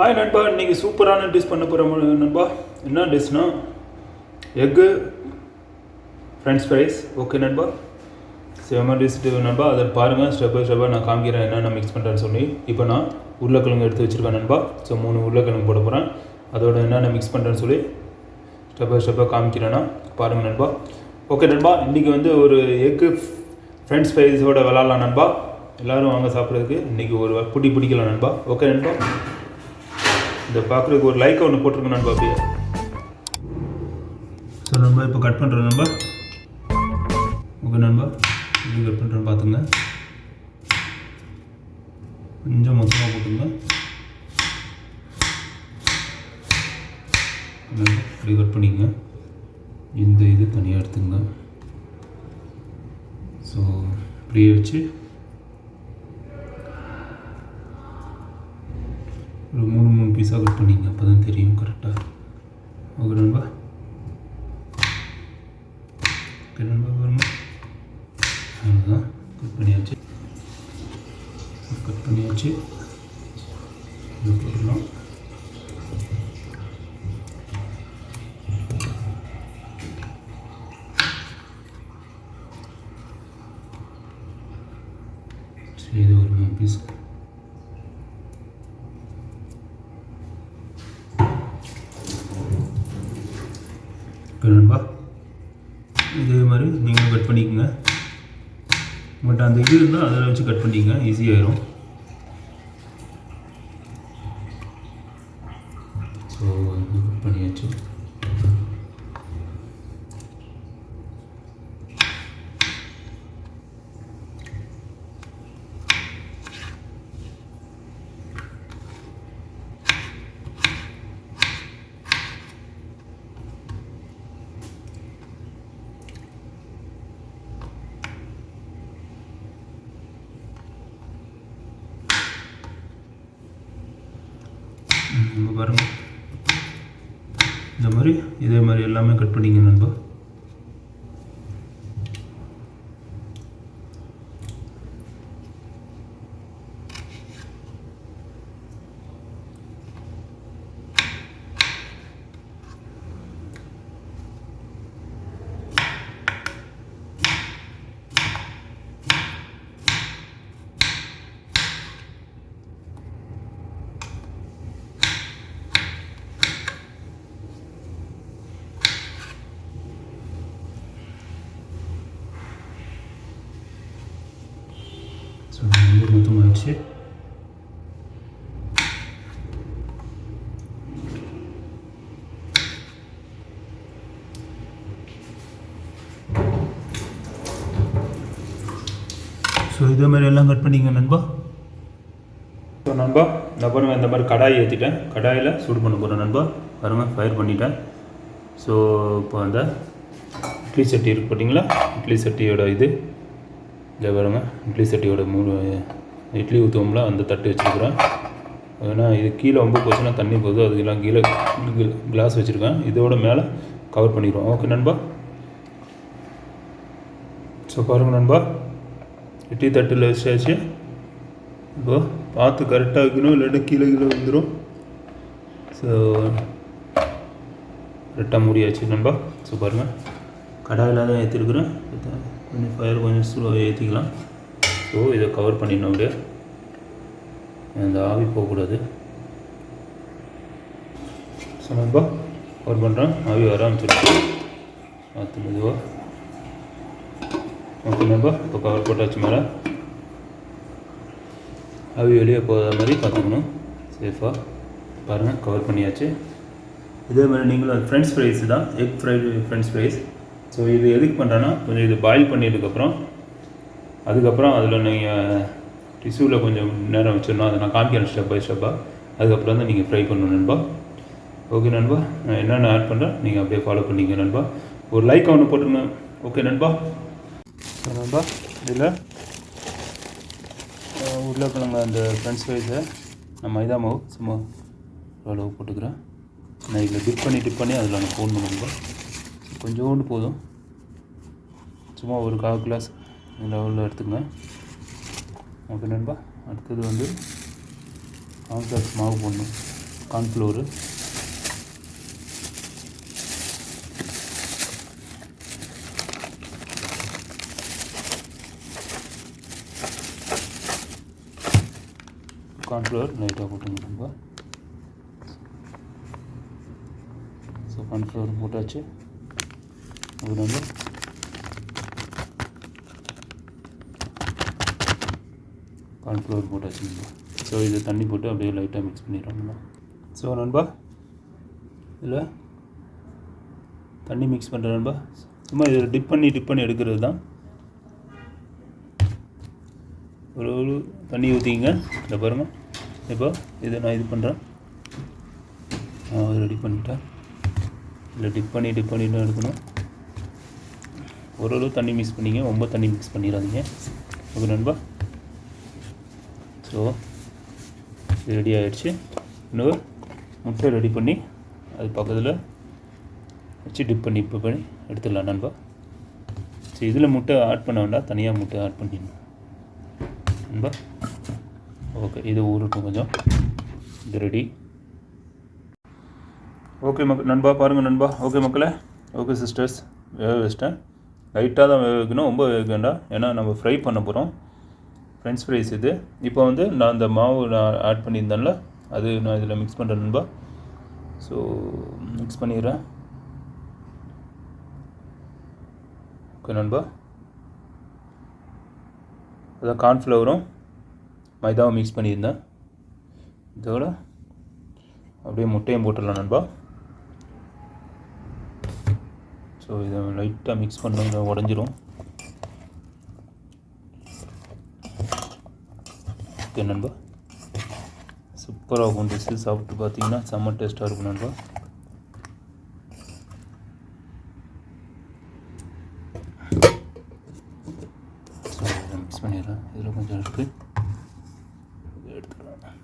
Hi நண்பா. இன்றைக்கி சூப்பரான டிஷ் பண்ண போகிறோம் நண்பா? என்ன டிஷ்னா எக்கு ஃப்ரெண்ட்ஸ் ஃப்ரைஸ் ஓகே நண்பா. செம்ம டிஷ் நண்பா. அதை பாருங்கள் ஸ்டெப் பை ஸ்டெப்பாக நான் காமிக்கிறேன் என்னென்ன மிக்ஸ் பண்ணுறேன்னு சொல்லி. இப்போ நான் உருளைக்கிழங்கு எடுத்து வச்சுருக்கேன் நண்பா. ஸோ மூணு உருளைக்கிழங்கு போட போகிறேன் அதோட என்னென்ன மிக்ஸ் பண்ணுறேன்னு சொல்லி ஸ்டெப் பை ஸ்டெப்பாக காமிக்கிறேன்னா பாருங்கள் நண்பா. ஓகே நண்பா. இன்றைக்கி வந்து ஒரு எக்கு ஃப்ரெண்ட்ஸ் ஃப்ரைஸோட விளாட்லாம் நண்பா. எல்லோரும் வாங்க சாப்பிட்றதுக்கு. இன்றைக்கி ஒரு பிடி பிடிக்கலாம் நண்பா. ஓகே நண்பா. இந்த பார்க்குறதுக்கு ஒரு லைக் ஒன்று போட்டிருக்கேன் நண்பா அப்படியே. ஸோ நண்பா இப்போ கட் பண்ணுறோம் நண்பா. ஓகே நண்பா. எப்படி கட் பண்ணுறேன் பார்த்துங்க. கொஞ்சம் மொத்தமாக போட்டுங்க நண்பா, இப்படி கட் பண்ணிக்கங்க. இந்த இது தனியாக எடுத்துங்க ஸோ இப்படியே வச்சு ஒரு மூணு மூணு பீஸாக கட் பண்ணிங்க அப்போ தான் தெரியும் கரெக்டாக ஓகே நண்பா? ஓகே நண்பா வருமா அவ்வளோதான் கட் பண்ணியாச்சு. கட் பண்ணியாச்சு. இது போடலாம் சரி இது ஒரு மூணு பீஸ் ஓகே நண்பா இதே மாதிரி நீங்களும் கட் பண்ணிக்கோங்க உங்கள்கிட்ட அந்த இது இருந்தால் அதில் வச்சு கட் பண்ணிக்கங்க. ஈஸியாகிடும் ஸோ கட் பண்ணியாச்சு நம்ம பாருங்க இந்த மாதிரி இதே மாதிரி எல்லாமே கட் பண்ணிங்க நண்பா ஸோ வந்து மொத்தமாகிடுச்சு ஸோ இதே மாதிரி எல்லாம் கட் பண்ணிங்க நண்பா. ஸோ நண்பா நான் பாருங்கள் இந்த மாதிரி கடாய் ஏற்றிட்டேன் கடாயில் சூடு பண்ண போகிறேன் நண்பா. பாருங்கள் ஃபயர் பண்ணிட்டேன். ஸோ இப்போ அந்த இட்லி சட்டி இருக்கு பார்த்தீங்களா இட்லி சட்டியோட இது. இதை பாருங்க இட்லி சட்டியோட மூணு இட்லி ஊற்றுவோம்ல அந்த தட்டு வச்சுருக்குறேன். ஏன்னா இது கீழே ரொம்ப போச்சுன்னா தண்ணி போகுது. அதுக்கெல்லாம் கீழே கிளாஸ் வச்சுருக்கேன். இதோட மேலே கவர் பண்ணிடுவோம். ஓகே நண்பா. ஸோ பாருங்கள் நண்பா. இட்லி தட்டில் வச்சாச்சு. இப்போ பார்த்து கரெக்டாக வைக்கணும் இல்லாட்டி கீழே கீழே வந்துடும் ஸோ கரெக்டாக முடியாச்சு நம்ம. ஸோ பாருங்கள் கடாயில் தான் ஏற்றிருக்கிறேன் கொஞ்சம் ஃபயர் கொஞ்சம் ஸ்லோவாக ஏற்றிக்கலாம் ஸோ இதை கவர் பண்ணிடணும் அப்படியே. அந்த ஆவி போகக்கூடாது. ஸோ நம்ம கவர் பண்ணுறேன் ஆவி வர ஆரம்பிச்சிருக்கு பார்த்து மெதுவாக ஓகே நம்ப இப்போ கவர் போட்டாச்சு மேலே. அவி வெளியே போகாத மாதிரி பார்த்துக்கணும். சேஃபாக பாருங்கள் கவர் பண்ணியாச்சு. இதே மாதிரி நீங்களும் ஃப்ரெண்ட்ஸ் ஃப்ரைஸ் தான். Egg fried French fries so இது எதுக்கு பண்ணுறேன்னா கொஞ்சம் இது பாயில் பண்ணிட்டதுக்கப்புறம் அதுக்கப்புறம் அதில் நீங்கள் டிஷ்யூவில் கொஞ்சம் நேரம் வச்சிடணும். அதை நான் காமிக்கிறேன் ஸ்டெப் பை ஸ்டெப்பாக அதுக்கப்புறம் தான் நீங்கள் ஃப்ரை பண்ணணும் நண்பா. ஓகே நண்பா நான் என்னென்ன ஆட் பண்ணுறேன் நீங்கள் அப்படியே ஃபாலோ பண்ணிக்க நண்பா. ஒரு லைக் ஒன்று போட்டுருங்க ஓகே நண்பா. ஸோ இதில் உருளைக்கிழங்கு அந்த ஃப்ரெண்ட்ஸ் ஃப்ரைஸை நான் மைதா மாவு சும்மா ஓரளவு போட்டுக்கிறேன். நான் இதில் டிப் பண்ணி டிப் பண்ணி அதில் நான் ஃபோன் பண்ணுங்க கொஞ்சோண்டு போதும். சும்மா ஒரு கால் கிளாஸ் லெவலில் எடுத்துக்கங்க. ஓகே நண்பா. அடுத்தது வந்து கான்ஃப்ளெக்ஸ் மாவு போடணும். கார்ன்ஃப்ளோரு கார்ன்ஃப்ளவர் லைட்டாக போட்டுங்க நம்ம ஸோ கார்ன்ஃப்ளவர் போட்டாச்சு. அது வந்து கார்ன்ஃப்ளவர் போட்டாச்சு. நண்பா ஸோ இதை தண்ணி போட்டு அப்படியே லைட்டாக மிக்ஸ் பண்ணிடுறோம் ஸோ நண்பா இதில் தண்ணி மிக்ஸ் பண்ணுற நண்பா. சும்மா இதில் டிப் பண்ணி டிப் பண்ணி எடுக்கிறது தான். ஒரு ஒரு தண்ணி ஊற்றிங்க இந்த பாருங்கள் இப்போ இதை நான் இது பண்ணுறேன் ரெடி பண்ணிட்டேன். இல்லை டிப் பண்ணி டிப் பண்ணிட்டு எடுக்கணும். ஓரளவு தண்ணி மிக்ஸ் பண்ணிங்க. ரொம்ப தண்ணி மிக்ஸ் பண்ணிடாதீங்க. ஓகே நண்பா. ஸோ இது ரெடி ஆகிடுச்சு இன்னொரு முட்டை ரெடி பண்ணி அது பக்கத்தில் வச்சு டிப் பண்ணி இப்போ பண்ணி எடுத்துடலாம் நண்பா. ஸோ இதில் முட்டை ஆட் பண்ண வேண்டாம். தனியாக முட்டை ஆட் பண்ணிடணும். நண்பா. ஓகே இது ஊருட்டும் கொஞ்சம். இது ரெடி ஓகே மக் நண்பா பாருங்கள் நண்பா. ஓகே மக்களே. ஓகே சிஸ்டர்ஸ் வேக வச்சிட்டேன். லைட்டாக தான் வேக வைக்கணும் ரொம்ப வேக வேண்டாம் ஏன்னா நம்ம ஃப்ரை பண்ண போகிறோம் ஃப்ரெஞ்ச் ஃப்ரைஸ் இது. இப்போ வந்து நான் அந்த மாவு நான் ஆட் பண்ணியிருந்தேன்ல அது நான் இதில் மிக்ஸ் பண்ணுறேன் நண்பா. ஸோ மிக்ஸ் பண்ணிடுறேன். ஓகே நண்பா. அதான் கார்ன்ஃப்ளவரும் மைதாவை மிக்ஸ் பண்ணியிருந்தேன். இதோட அப்படியே முட்டையும் போட்டுடலாம் நண்பா. ஸோ இதை லைட்டாக மிக்ஸ் பண்ணால் உடஞ்சிரும். ஓகே நண்பா. சூப்பராக இருக்கும் டிஷ்ஷு சாப்பிட்டு பார்த்தீங்கன்னா செம்ம டேஸ்ட்டாக இருக்கும் நண்பா ஸோ இதை மிக்ஸ் பண்ணிடுறேன் இதில் கொஞ்சம் இருக்குது இதை எடுத்துக்கலாம்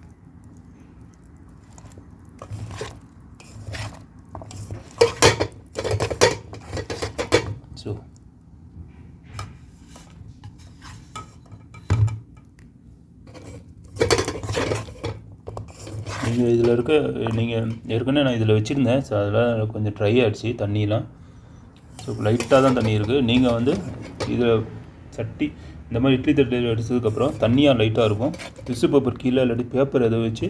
ஸோ நீங்கள் இதில் இருக்க நீங்கள் ஏற்கனவே நான் இதில் வச்சுருந்தேன். ஸோ அதெல்லாம் கொஞ்சம் ட்ரை ஆகிடுச்சு தண்ணியெலாம் ஸோ லைட்டாக தான் தண்ணி இருக்குது நீங்கள் வந்து இதில் சட்டி இந்த மாதிரி இட்லி தட்டு அடித்ததுக்கப்புறம் தண்ணியாக லைட்டாக இருக்கும். டிஷ்யூ பேப்பர் கீழே இல்லாட்டி பேப்பர் எதை வச்சு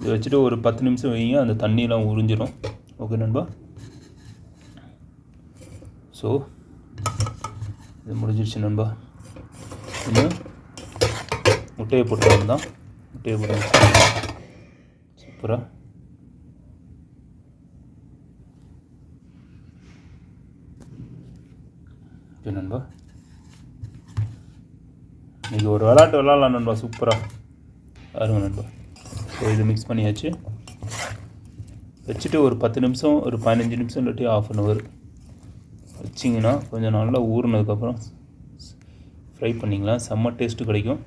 இதை வச்சுட்டு ஒரு பத்து நிமிஷம் வைங்க அந்த தண்ணியெலாம் உறிஞ்சிடும் ஓகே நண்பா? ஸோ இது முடிஞ்சிருச்சு நண்பா. இன்னும் முட்டையை போட்டு தான் முட்டையை போட்டு புறம் ஓகே நண்பா. இன்றைக்கி ஒரு விளாட்டு விளாட்லாம் நண்பா சூப்பராக அருமை நண்பா. ஸோ இது மிக்ஸ் பண்ணியாச்சு. வச்சுட்டு ஒரு பத்து நிமிஷம் ஒரு பதினஞ்சு நிமிஷம் இல்லாட்டி ஆஃப் அன் ஹவர் வச்சிங்கன்னா கொஞ்சம் நல்லா ஊறினதுக்கப்புறம் ஃப்ரை பண்ணிங்களா செம்ம டேஸ்ட்டு கிடைக்கும்.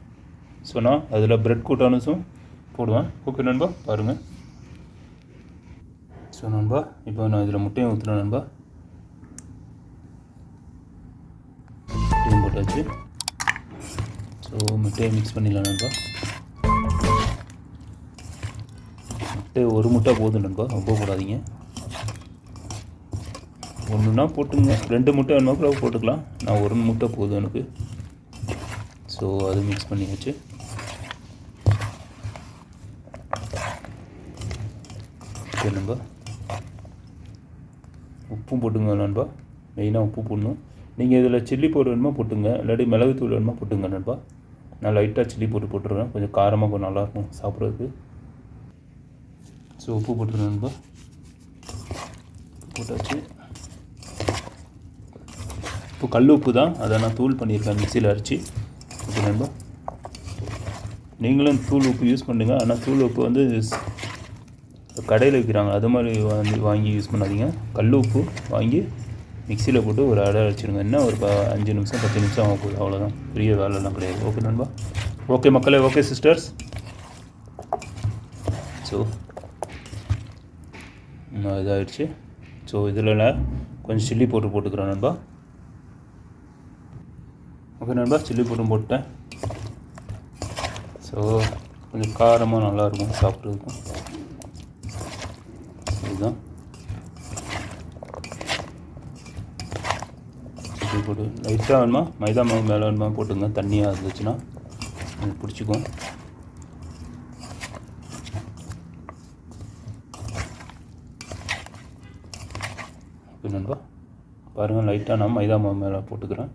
ஸோ நான் அதில் ப்ரெட் கூட்டானுஸும் போடுவேன். ஓகே நண்பா பாருங்கள் ஸோ நண்பா இப்போ நான் இதில் முட்டையும் ஊற்றுறேன் நண்பா. முட்டையும் போட்டாச்சு. ஸோ முட்டையை மிக்ஸ் பண்ணிடலாம் நண்பா. முட்டை ஒரு முட்டை போதும் நண்பா ரொம்ப போடாதீங்க. ஒன்றுனா போட்டுங்க. ரெண்டு முட்டை வேணுமா கூட போட்டுக்கலாம். நான் ஒரு முட்டை போதும் எனக்கு. ஸோ அது மிக்ஸ் பண்ணியாச்சு. ஓகே நண்பா. உப்பும் போட்டுங்க நண்பா. மெயினாக உப்பு போடணும். நீங்கள் இதில் சில்லி பவுடர் வேணுமா போட்டுங்க. இல்லாட்டி மிளகுத்தூள் வேணுமா போட்டுங்க நண்பா. நான் லைட்டாக சில்லி போட்டு போட்டுருவேன் கொஞ்சம் காரமாக கொஞ்சம் நல்லாயிருக்கும் சாப்பிட்றதுக்கு. ஸோ உப்பு போட்டுருங்க நண்பா. போட்டாச்சு. இப்போ கல் உப்பு தான். அதை நான் தூள் பண்ணியிருக்கேன் மிக்சியில் அரைச்சி. ஓகே நண்பா. நீங்களும் தூள் உப்பு யூஸ் பண்ணுங்கள் ஆனால் தூள் உப்பு வந்து கடையில் விற்கிறாங்க அது மாதிரி வந்து வாங்கி யூஸ் பண்ணாதீங்க. கல் உப்பு வாங்கி மிக்சியில் போட்டு ஒரு அடை அடிச்சிடுங்க என்ன ஒரு ப அஞ்சு நிமிஷம் பத்து நிமிஷம் ஆகும் போகுது. அவ்வளோதான் பெரிய வேலைலாம் கிடையாது. ஓகே நண்பா. ஓகே மக்களே ஓகே சிஸ்டர்ஸ் ஸோ இதாகிடுச்சு ஸோ இதில் நான் கொஞ்சம் சில்லி போட்டு போட்டுக்கிறேன் நண்பா. ஓகே நண்பா. சில்லி போட்டும் போட்டேன் ஸோ கொஞ்சம் காரமாக நல்லாயிருக்கும் சாப்பிட்றதுக்கும் தான் போட்டு லைட்டாக வேணுமா மைதா மாவு மேலே வேணுமா போட்டுங்க தண்ணியாக இருந்துச்சுன்னா அது பிடிச்சிக்கும் ஓகே நண்பா பாருங்கள் லைட்டாக நான் மைதா மாவு மேலே போட்டுக்கிறேன்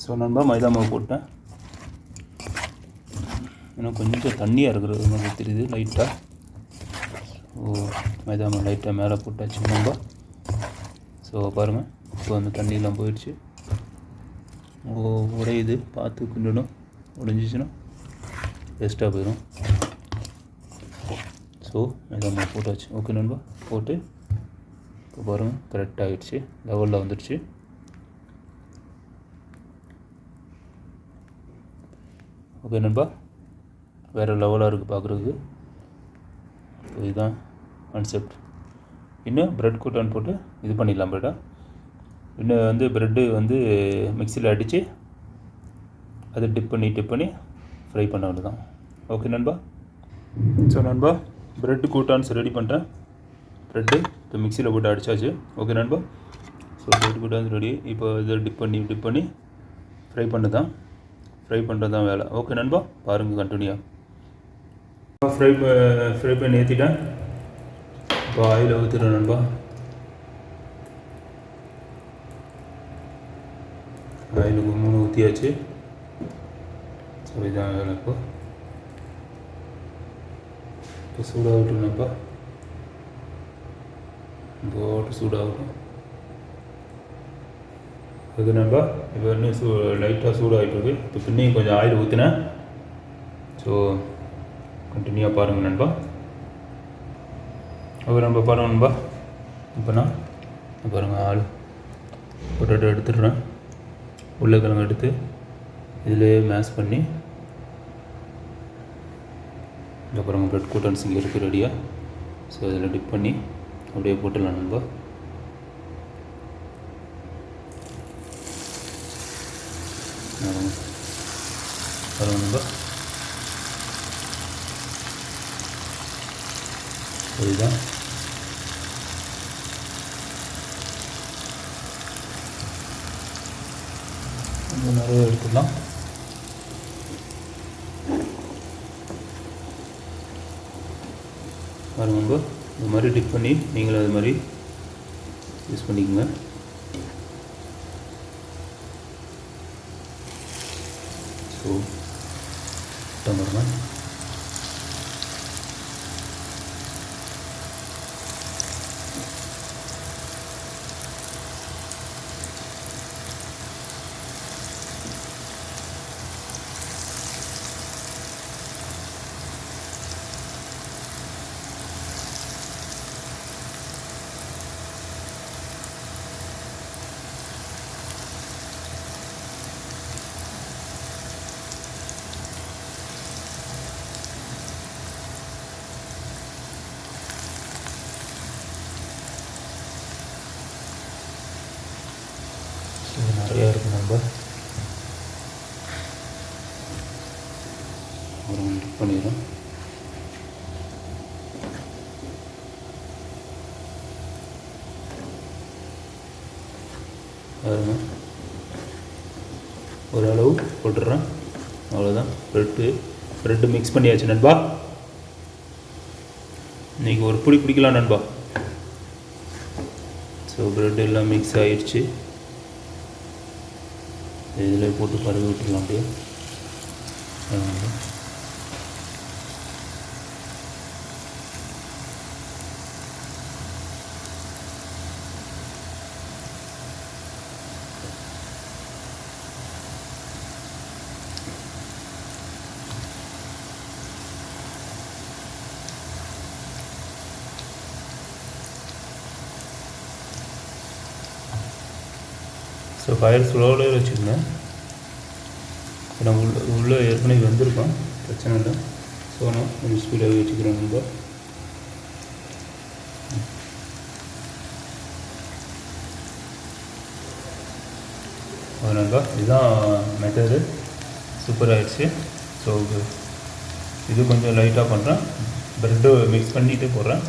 ஸோ நண்பா மைதா மாவு போட்டேன் இன்னும் கொஞ்சம் தண்ணியாக இருக்கிறது மாதிரி தெரியுது லைட்டாக ஓ மைதா மாவு லைட்டாக மேலே போட்டாச்சு நம்ப ஸோ பாருங்கள் இப்போ அந்த தண்ணியெலாம் போயிடுச்சு. ஓ உடையுது பார்த்து கிண்டணும். உடைஞ்சிச்சுன்னா வேஸ்ட்டாக போயிடும் ஸோ மைதா மாவு போட்டாச்சு ஓகே நண்பா போட்டு இப்போ பாருங்கள் கரெக்டாக ஆகிடுச்சு லெவலில் வந்துடுச்சு. ஓகே நண்பா வேறு லெவலாக இருக்குது பார்க்குறதுக்கு இதுதான் கான்செப்ட் இன்னும் ப்ரெட் கூட்டான் போட்டு இது பண்ணிடலாம் ப்ரெட்டா இன்னும் வந்து ப்ரெட்டு வந்து மிக்சியில் அடித்து அதை டிப் பண்ணி டிப் பண்ணி ஃப்ரை பண்ண வேண்டியதான் ஓகே நண்பா? ஸோ நண்பா ப்ரெட்டு கூட்டான்ஸ் ரெடி பண்ணிட்டேன் ப்ரெட்டு இப்போ மிக்சியில் போட்டு அடித்தாச்சு ஓகே நண்பா? ஸோ ப்ரெட் கூட்டான்ஸ் ரெடி இப்போ இதை டிப் பண்ணி டிப் பண்ணி ஃப்ரை பண்ண தான் ஃப்ரை பண்ணுறது தான் வேலை ஓகே நண்பா பாருங்கள் கண்டினியூ ஃப்ரை ஃப்ரை பண்ணி ஏற்றிட்டேன் இப்போ ஆயில் நண்பா. வாயில் மூணு ஊற்றியாச்சு ஸோ வேலை இப்போ. இப்போ சூடாக விட்டுருந்தப்பா போட்டு சூடாகட்டும். ஓகே நண்பா இப்போ இன்னும் சூ லைட்டாக சூடாகிட்டுருக்கு இப்போ பின்னையும் கொஞ்சம் ஆயில் ஊற்றினேன் ஸோ கண்டினியூவாக பாருங்கள் நண்பா. அப்புறம் நம்ம பாருங்கள் நண்பா. இப்போ நான் பாருங்கள் ஆள். பொட்டேட்டோ எடுத்துடுறேன். உருளைக்கிழங்கு எடுத்து இதிலே மேஷ் பண்ணி அப்புறம் பாருங்க ப்ரெட் கூட்டன்ஸ் இங்கே இருக்குது ரெடியாக ஸோ இதில் டிப் பண்ணி அப்படியே போட்டுடலாம் நண்பா. பாருங்க. நண்பா. இதுதான். கொஞ்சம் நிறைய எடுத்துடலாம் பாருங்க இந்த மாதிரி டிப் பண்ணி நீங்களும் அது மாதிரி யூஸ் பண்ணிக்கோங்க. ஸோ பாருங்க ஸோ நிறையா இருக்குது நம்ம ஒரு டிப் பண்ணிடுறோம் பாருங்க. ஓரளவு போட்டுடுறேன். அவ்வளோதான் ப்ரெட்டு ப்ரெட்டு மிக்ஸ் பண்ணியாச்சு நண்பா. இன்றைக்கி ஒரு பிடி பிடிக்கலாம் நண்பா. ஸோ ப்ரெட் எல்லாம் மிக்ஸ் ஆகிடுச்சு இதில் போட்டு பரவி விட்டுடலாம் அப்படியே. ஸோ ஃபயர் ஸ்லோவிலே வச்சுக்கோங்க. ஏன்னா உள்ள உள்ளே ஏற்கனவே வந்திருக்கோம். பிரச்சனை இல்லை. ஸோ நான் கொஞ்சம் ஸ்பீடாக வச்சுக்கிறேன் நண்பா நண்பா இதுதான் மெத்தடு சூப்பர் ஆகிடுச்சு ஸோ இது கொஞ்சம் லைட்டாக பண்ணுறேன் ப்ரெட்டு மிக்ஸ் பண்ணிவிட்டு போடுறேன்.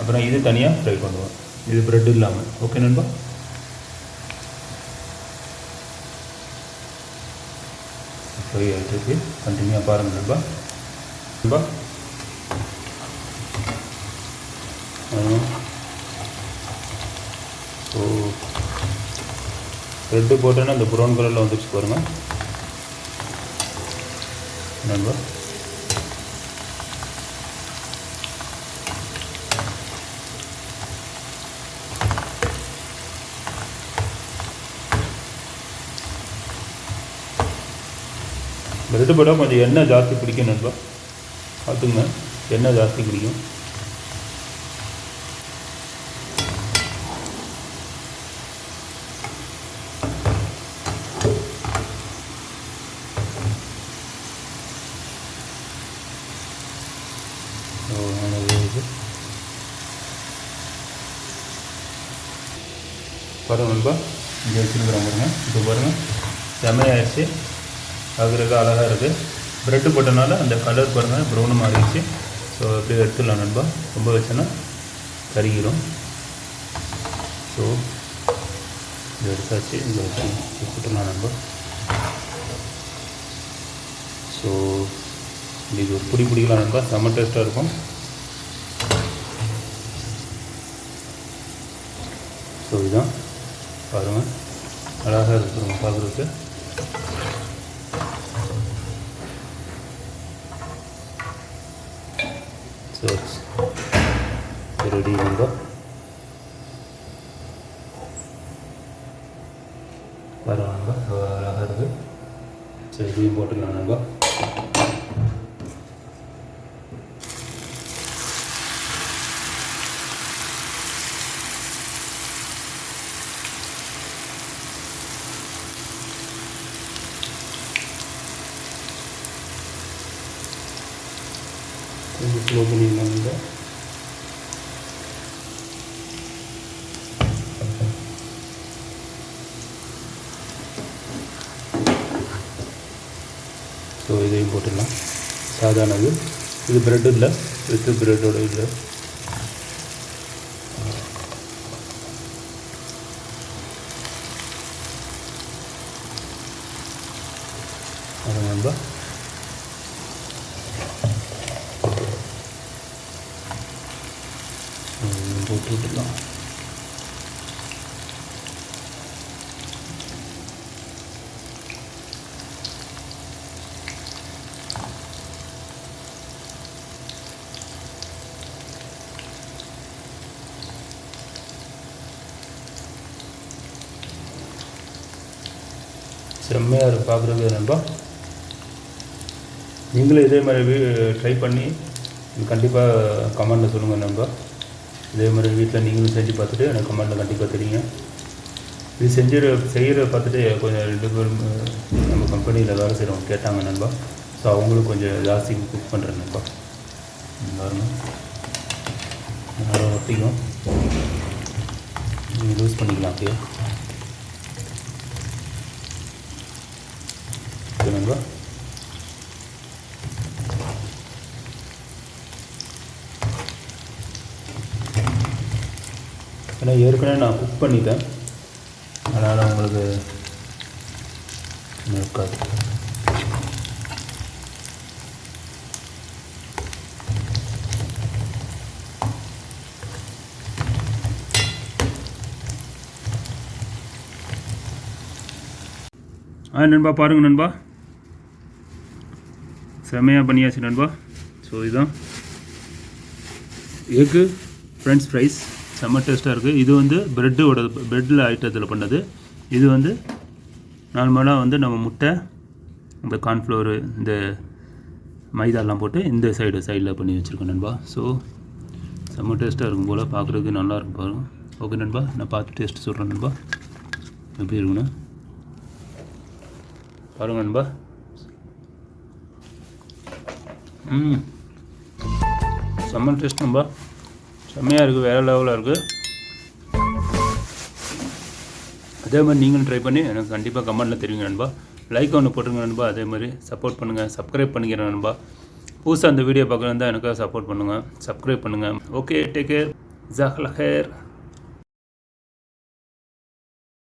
அப்புறம் இது தனியாக ஃப்ரை பண்ணுவேன் இது ப்ரெட் இல்லாமல் ஓகே நண்பா? ஃப்ரை ஆகிட்டுருக்கு கண்டினியூவாக பாருங்கள் நண்பா நண்பா ஸோ ரெட்டு போட்டோன்னா அந்த ப்ரௌன் கலரில் வந்துச்சு பாருங்கள் நண்பா பிரெட்டு போட்டால் கொஞ்சம் எண்ணெய் ஜாஸ்தி பிடிக்கும் நண்பா? பார்த்துங்க. எண்ணெய் ஜாஸ்தி பிடிக்கும் ஸோ இது பாருங்க நண்பா இங்கே வச்சுருக்குறோம் பாருங்க இப்போ பாருங்கள் செமையாயிடுச்சு பார்க்குறதுக்கு அழகாக இருக்குது ப்ரெட்டு போட்டனால அந்த கலர் பாருங்கள் ப்ரௌனும் மாறிடுச்சு. ஸோ அப்படியே எடுத்துடலாம் நண்பா. ரொம்ப வச்சோன்னா கருகிரும். ஸோ இது எடுத்தாச்சு. இந்த வச்சு போட்டுடலாம் நண்பா. ஸோ இது ஒரு பிடி பிடிக்கலாம் நண்பா. செம்ம டேஸ்ட்டாக இருக்கும். ஸோ இதுதான். பாருங்கள் அழகாக இருக்குங்க பார்க்குறதுக்கு ஸோ ரெடி நண்பா பாருங்க நண்பா ஸோ அழகாக இருக்குது ஸோ இதையும் போட்டுக்கலாம் நண்பா கொஞ்சம் ஸ்லோ பண்ணிடலாம் நண்பா ஸோ இதையும் போட்டுடலாம். சாதாரணது. இது ப்ரெட் இல்லை. வித்து ப்ரெட்டோட இல்லை. அதை நம்ம ம், செம்மையாக இருக்கும் பார்க்குறது நண்பா நீங்களும் இதே மாதிரி ட்ரை பண்ணி கண்டிப்பாக கமெண்டில் சொல்லுங்கள் நண்பா. இதே மாதிரி வீட்டில் நீங்களும் செஞ்சு பார்த்துட்டு எனக்கு கமெண்ட்டில் கண்டிப்பாக தெரியுங்க இது செஞ்சு செய்கிற பார்த்துட்டு கொஞ்சம் ரெண்டு பேரும் நம்ம கம்பெனியில் வேலை செய்கிறவங்க கேட்டாங்க நண்பா. ஸோ அவங்களும் கொஞ்சம் ஜாஸ்தி குக் பண்ணுறேன் நண்பா. பாருங்க. நல்லா ஒட்டிக்கும். நீங்கள் யூஸ் பண்ணிக்கலாம் அப்படியே நண்பா. ஏன்னா ஏற்கனவே நான் குக் பண்ணிட்டேன். அதனால் உங்களுக்கு இருக்காது ஆ நண்பா பாருங்கள் நண்பா. செமையாக பண்ணியாச்சு நண்பா. ஸோ இதுதான். எக்கு ஃப்ரெண்ட்ஸ் ஃப்ரைஸ் செம்ம டேஸ்ட்டாக இருக்குது இது வந்து ப்ரெட்டோட ப்ரெட்டில் ஐட்டத்தில் பண்ணது. இது வந்து நார்மலாக வந்து நம்ம முட்டை இந்த கார்ன்ஃப்ளோரு இந்த மைதாலாம் போட்டு இந்த சைடு சைடில் பண்ணி வச்சுருக்கோம் நண்பா. ஸோ செம்ம டேஸ்ட்டாக இருக்கும் போல். பார்க்குறதுக்கு நல்லா இருக்கும் பாருங்க. ஓகே நண்பா நான் பார்த்து டேஸ்ட் சொல்கிறேன் நண்பா. எப்படி இருக்குண்ணா பாருங்க நண்பா. ம். செம்ம டேஸ்ட் நண்பா. செம்மையாக இருக்குது வேறு லெவலில் இருக்குது அதே மாதிரி நீங்களும் ட்ரை பண்ணி எனக்கு கண்டிப்பாக கமெண்ட்டில் தெரியுங்க நண்பா. லைக் ஒன்று போட்டுருங்க நண்பா. அதே மாதிரி சப்போர்ட் பண்ணுங்கள் சப்ஸ்கிரைப் பண்ணிக்கிறேன் நண்பா. புதுசாக அந்த வீடியோ பார்க்கணும் தான் எனக்காக சப்போர்ட் பண்ணுங்கள் சப்ஸ்கிரைப் பண்ணுங்கள் ஓகே டேக் கேர். ஜஹ்லஹேர்